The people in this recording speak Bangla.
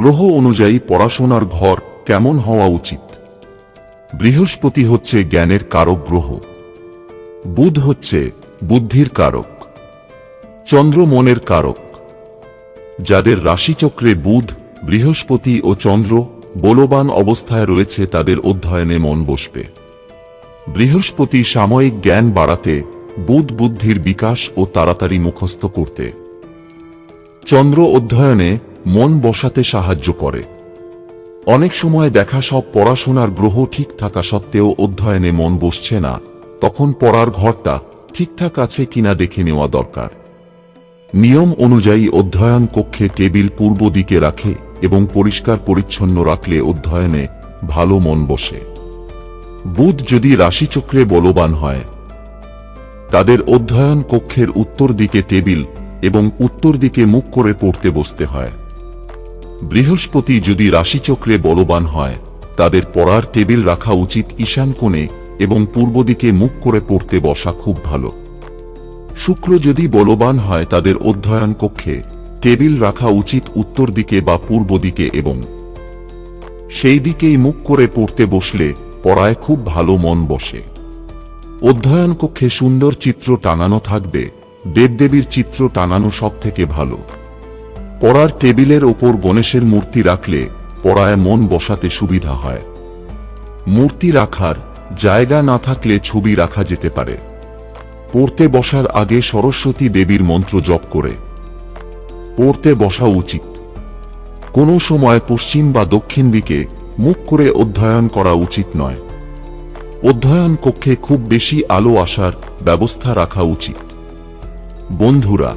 গ্রহ অনুযায়ী পড়াশোনার ঘর কেমন হওয়া উচিত? বৃহস্পতি হচ্ছে জ্ঞানের কারক গ্রহ। বুধ হচ্ছে বুদ্ধির কারক। চন্দ্র মনের কারক। যাদের রাশিচক্রে বুধ, বৃহস্পতি ও চন্দ্র বলবান অবস্থায় রয়েছে তাদের অধ্যয়নে মন বসবে। বৃহস্পতি সাময়িক জ্ঞান বাড়াতে বুধ বুদ্ধির বিকাশ ও তাড়াতাড়ি মুখস্থ করতে। চন্দ্র অধ্যয়নে মন বসাতে সাহায্য করে। অনেক সময় দেখা সব পড়াশোনার গ্রহ ঠিক থাকা সত্ত্বেও অধ্যয়নে মন বসছে না, তখন পড়ার ঘরটা ঠিকঠাক আছে কিনা দেখে নেওয়া দরকার। নিয়ম অনুযায়ী অধ্যয়ন কক্ষে টেবিল পূর্ব দিকে রাখে এবং পরিষ্কার পরিচ্ছন্ন রাখলে অধ্যয়নে ভালো মন বসে। বুধ যদি রাশিচক্রে বলবান হয়, তাদের অধ্যয়ন কক্ষের উত্তর দিকে টেবিল এবং উত্তর দিকে মুখ করে পড়তে বসতে হয়। বৃহস্পতি যদি রাশিচক্রে বলবান হয়, তাদের পড়ার টেবিল রাখা উচিত ঈশান কোণে এবং পূর্ব দিকে মুখ করে পড়তে বসা খুব ভালো। শুক্র যদি বলবান হয় তাদের অধ্যয়ন কক্ষে টেবিল রাখা উচিত উত্তর দিকে বা পূর্ব দিকে এবং সেই দিকেই মুখ করে পড়তে বসলে পড়ায় খুব ভালো মন বসে। অধ্যয়ন কক্ষে সুন্দর চিত্র টানানো থাকবে, দেবদেবীর চিত্র টানানো সব থেকে ভালো। পড়ার টেবিলের ওপর গণেশের মূর্তি রাখলে পড়ায় মন বসাতে সুবিধা হয়। মূর্তি রাখার জায়গা না থাকলে ছবি রাখা যেতে পারে। পড়তে বসার আগে সরস্বতী দেবীর মন্ত্র জপ করে। পড়তে বসা উচিত। কোনো সময় পশ্চিম বা দক্ষিণ দিকে মুখ করে অধ্যয়ন করা উচিত নয়। অধ্যয়ন কক্ষে খুব বেশি আলো আসার ব্যবস্থা রাখা উচিত। বন্ধুরা